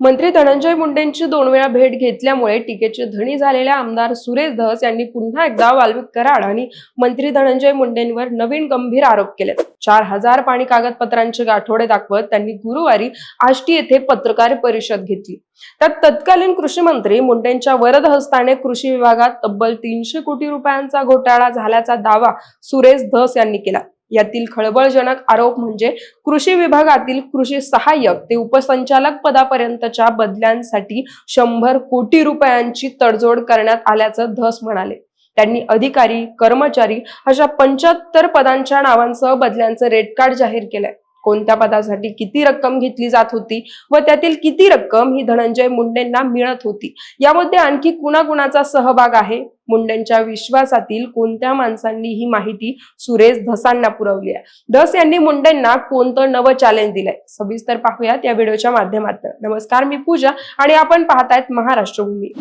मंत्री धनंजय मुंडेंची दोन वेळा भेट घेतल्यामुळे टीकेचे धनी झालेल्या आमदार सुरेश धस यांनी पुन्हा एकदा वाल्मिक कराड आणि मंत्री धनंजय मुंडेंवर नवीन गंभीर आरोप केले चार हजार पाणी कागदपत्रांचे गाठोडे दाखवत त्यांनी गुरुवारी आष्टी येथे पत्रकार परिषद घेतली. त्यात तत्कालीन कृषी मंत्री मुंडेंच्या वरद हस्ताने कृषी विभागात तब्बल तीनशे कोटी रुपयांचा घोटाळा झाल्याचा दावा सुरेश धस यांनी केला. यातील खळबळजनक आरोप म्हणजे कृषी विभागातील कृषी सहाय्यक ते उपसंचालक पदापर्यंतच्या बदल्यांसाठी शंभर कोटी रुपयांची तडजोड करण्यात आल्याचं धस म्हणाले. त्यांनी अधिकारी कर्मचारी अशा पंच्याहत्तर पदांच्या नावांसह बदल्यांचं रेट कार्ड जाहीर केलंय. कोणत्या पदासाठी किती रक्कम घेतली जात होती व त्यातील किती रक्कम ही धनंजय मुंडेंना मिळत होती? यामध्ये आणखी कुणाकुणाचा सहभाग आहे? मुंडेंच्या विश्वासातील कोणत्या माणसांनी ही माहिती सुरेश धसांना पुरवली आहे? धस यांनी मुंडेंना कोणतं नवं चॅलेंज दिलंय? सविस्तर पाहूयात या व्हिडिओच्या माध्यमातून. नमस्कार मी पूजा आणि आपण पाहतायत महाराष्ट्र भूमी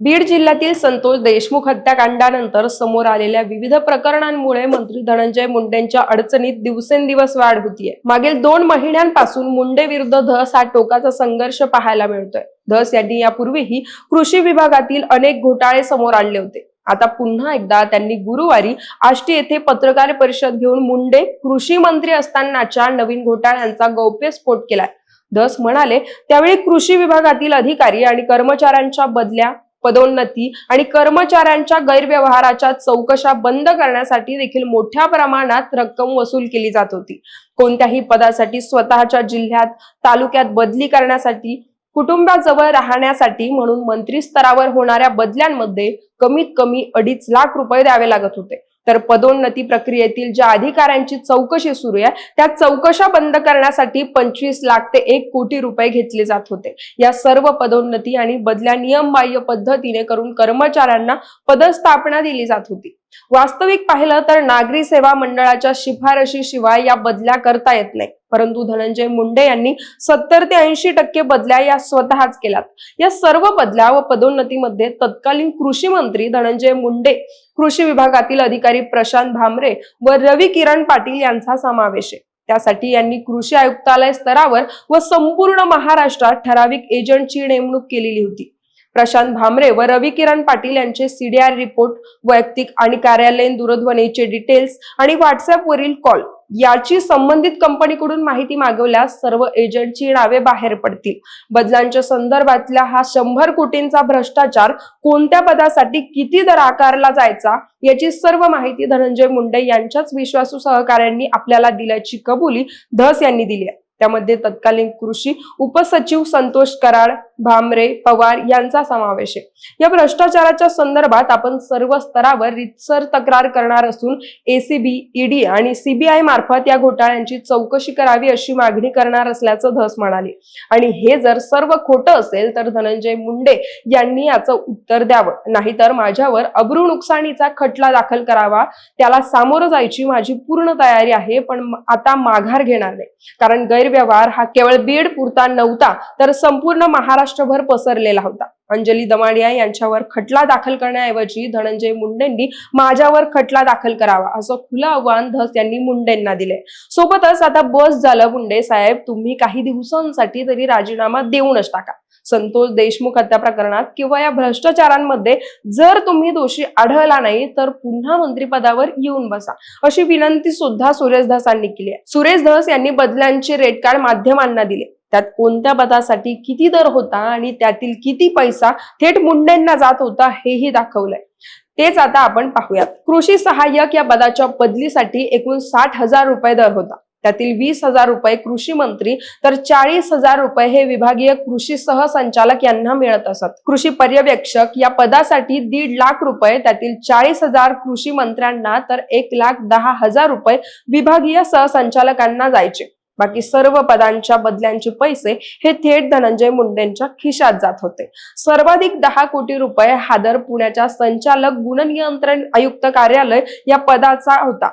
बीड जिल्ह्यातील संतोष देशमुख हत्याकांडानंतर समोर आलेल्या विविध प्रकरणांमुळे मंत्री धनंजय मुंडेंच्या अडचणीत दिवसेंदिवस वाढ होतीये. मागील दोन महिन्यांपासून मुंडे विरुद्ध धस हा टोकाचा संघर्ष पाहायला मिळतोय. धस यांनी यापूर्वीही कृषी विभागातील अनेक घोटाळे समोर आणले होते. आता पुन्हा एकदा त्यांनी गुरुवारी आष्टी येथे पत्रकार परिषद घेऊन मुंडे कृषी मंत्री असतानाच्या नवीन घोटाळ्यांचा गौप्यस्फोट केलाय. धस म्हणाले त्यावेळी कृषी विभागातील अधिकारी आणि कर्मचाऱ्यांच्या बदल्या पदोन्नती आणि कर्मचाऱ्यांच्या गैरव्यवहाराच्या चौकशा बंद करण्यासाठी देखील मोठ्या प्रमाणात रक्कम वसूल केली जात होती. कोणत्याही पदासाठी स्वतःच्या जिल्ह्यात तालुक्यात बदली करण्यासाठी कुटुंबाजवळ राहण्यासाठी म्हणून मंत्री स्तरावर होणाऱ्या बदल्यांमध्ये कमीत कमी अडीच लाख रुपये द्यावे लागत होते. तर पदोन्नती प्रक्रियेतील ज्या अधिकाऱ्यांची चौकशी सुरू आहे त्या चौकशा बंद करण्यासाठी पंचवीस लाख ते एक कोटी रुपये घेतले जात होते. या सर्व पदोन्नती आणि बदल्या नियमबाह्य पद्धतीने करून कर्मचाऱ्यांना पदस्थापना दिली जात होती. वास्तविक पाहिलं तर नागरी सेवा मंडळाच्या शिफारशीशिवाय या बदल्या करता येत नाही. परंतु धनंजय मुंडे यांनी सत्तर ते ऐंशी टक्के बदल्या या स्वतःच केल्यात. या सर्व बदल्या व पदोन्नतीमध्ये तत्कालीन कृषी मंत्री धनंजय मुंडे कृषी विभागातील अधिकारी प्रशांत भामरे व रवी किरण पाटील यांचा समावेश आहे. त्यासाठी यांनी कृषी आयुक्तालय स्तरावर व संपूर्ण महाराष्ट्रात ठराविक एजंटची नेमणूक केलेली होती. प्रशांत भामरे व रवी किरण पाटील यांचे सीडीआर रिपोर्ट वैयक्तिक आणि कार्यालयीन दूरध्वनीचे डिटेल्स आणि व्हॉट्सअपवरील कॉल याची संबंधित कंपनीकडून माहिती मागवल्यास सर्व एजंटची नावे बाहेर पडतील. बदलांच्या संदर्भातला हा शंभर कोटींचा भ्रष्टाचार कोणत्या पदासाठी किती दर आकारला जायचा याची सर्व माहिती धनंजय मुंडे यांच्याच विश्वासू सहकाऱ्यांनी आपल्याला दिल्याची कबुली धस यांनी दिली आहे. त्यामध्ये तत्कालीन कृषी उपसचिव संतोष कराड भामरे पवार यांचा समावेश आहे. या भ्रष्टाचाराच्या संदर्भात आपण सर्व स्तरावर रितसर तक्रार करणार असून एसीबी ईडी आणि सीबीआय मार्फत या घोटाळ्यांची चौकशी करावी अशी मागणी करणार असल्याचं धस म्हणाले. आणि हे जर सर्व खोटं असेल तर धनंजय मुंडे यांनी याचं उत्तर द्यावं. नाहीतर माझ्यावर अब्रू नुकसानीचा खटला दाखल करावा. त्याला सामोरं जायची माझी पूर्ण तयारी आहे पण आता माघार घेणार नाही. कारण गैर गैरव्यवहार हा केवळ बीड पुरता नव्हता तर संपूर्ण महाराष्ट्रभर पसरलेला होता. अंजली दमाडिया यांच्यावर खटला दाखल करण्याऐवजी धनंजय मुंडेंनी माझ्यावर खटला दाखल करावा असं खुलं आव्हान धस यांनी मुंडेंना दिले सोबतच आता बस झालं मुंडे साहेब तुम्ही काही दिवसांसाठी तरी राजीनामा देऊनच टाका. संतोष देशमुख हत्या प्रकरणात किंवा या भ्रष्टाचारांमध्ये जर तुम्ही दोषी आढळला नाही तर पुन्हा मंत्रिपदावर येऊन बसा. अशी विनंती सुद्धा सुरेश धसांनी केली आहे. सुरेश धस यांनी बदल्यांचे रेट कार्ड माध्यमांना दिले. त्यात कोणत्या पदासाठी किती दर होता आणि त्यातील किती पैसा थेट मुंडेंना जात होता हेही दाखवलंय. तेच आता आपण पाहूयात. कृषी सहाय्यक या पदाच्या बदलीसाठी एकूण साठ हजार रुपये दर होता. त्यातील वीस हजार रुपये कृषी मंत्री तर चाळीस हजार रुपये हे विभागीय कृषी सहसंचालक यांना मिळत असत. कृषी पर्यवेक्षक या पदासाठी दीड लाख रुपये त्यातील चाळीस हजार कृषी मंत्र्यांना तर एक लाख दहा हजार रुपये विभागीय सहसंचालकांना जायचे. बाकी सर्व पदांच्या बदल्यांचे पैसे हे थेट धनंजय मुंडेंच्या खिशात जात होते. सर्वाधिक दहा कोटी रुपये हादर पुण्याच्या संचालक गुणनियंत्रण आयुक्त कार्यालय या पदाचा होता.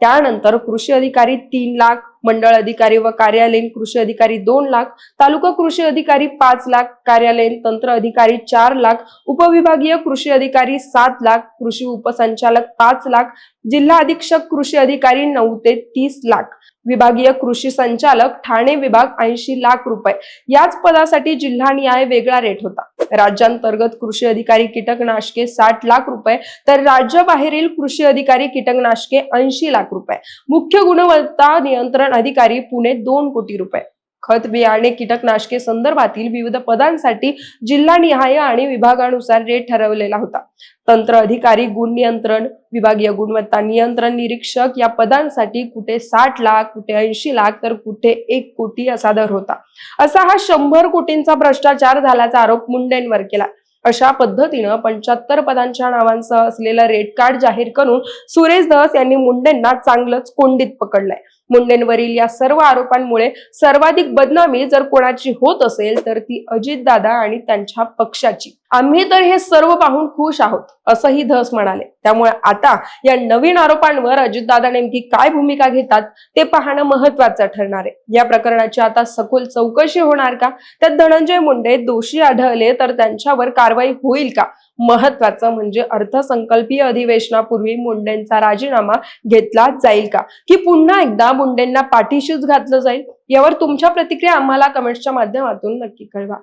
त्यानंतर कृषी अधिकारी तीन लाख मंडळ अधिकारी व कार्यालयीन कृषी अधिकारी दोन लाख तालुका कृषी अधिकारी पाच लाख कार्यालयीन तंत्र अधिकारी चार लाख उपविभागीय कृषी अधिकारी सात लाख कृषी उपसंचालक पाच लाख जिल्हा अधीक्षक कृषी अधिकारी नऊ ते तीस लाख. विभागीय कृषी संचालक ठाणे विभाग ऐंशी लाख रुपये. याच पदासाठी जिल्हा न्याय वेगळा रेट होता. राज्यांतर्गत कृषी अधिकारी कीटकनाशके साठ लाख रुपये तर राज्याबाहेरील कृषी अधिकारी कीटकनाशके ऐंशी लाख रुपये. मुख्य गुणवत्ता नियंत्रण अधिकारी पुणे दोन कोटी रुपये. खत बियाणे कीटकनाशके संदर्भातील विविध पदांसाठी जिल्हानिहाय आणि विभागानुसार रेट ठरवलेला होता. तंत्र अधिकारी गुण नियंत्रण विभागीय गुणवत्ता नियंत्रण निरीक्षक या पदांसाठी कुठे साठ लाख कुठे ऐंशी लाख तर कुठे एक कोटी असा दर होता. असा हा शंभर कोटींचा भ्रष्टाचार झाल्याचा आरोप मुंडेंवर केला. अशा पद्धतीनं पंच्याहत्तर पदांच्या नावांसह असलेलं रेट कार्ड जाहीर करून सुरेश धस यांनी मुंडेंना चांगलंच कोंडीत पकडलंय. मुंडेंवरील या सर्व आरोपांमुळे सर्वाधिक बदनामी जर कोणाची होत असेल तर ती अजितदादा आणि त्यांच्या पक्षाची. आम्ही तर हे सर्व पाहून खुश आहोत असंही धस म्हणाले. त्यामुळे आता या नवीन आरोपांवर अजितदादा नेमकी काय भूमिका घेतात ते पाहणं महत्वाचं ठरणार आहे. या प्रकरणाची आता सखोल चौकशी होणार का? त्यात धनंजय मुंडे दोषी आढळले तर त्यांच्यावर कारवाई होईल का? महत्वाचं म्हणजे अर्थसंकल्पीय अधिवेशनापूर्वी मुंडेंचा राजीनामा घेतला जाईल का? की पुन्हा एकदा मुंडेंना पाठीशीच घातलं जाईल? यावर तुमच्या प्रतिक्रिया आम्हाला कमेंट्सच्या माध्यमातून नक्की कळवा.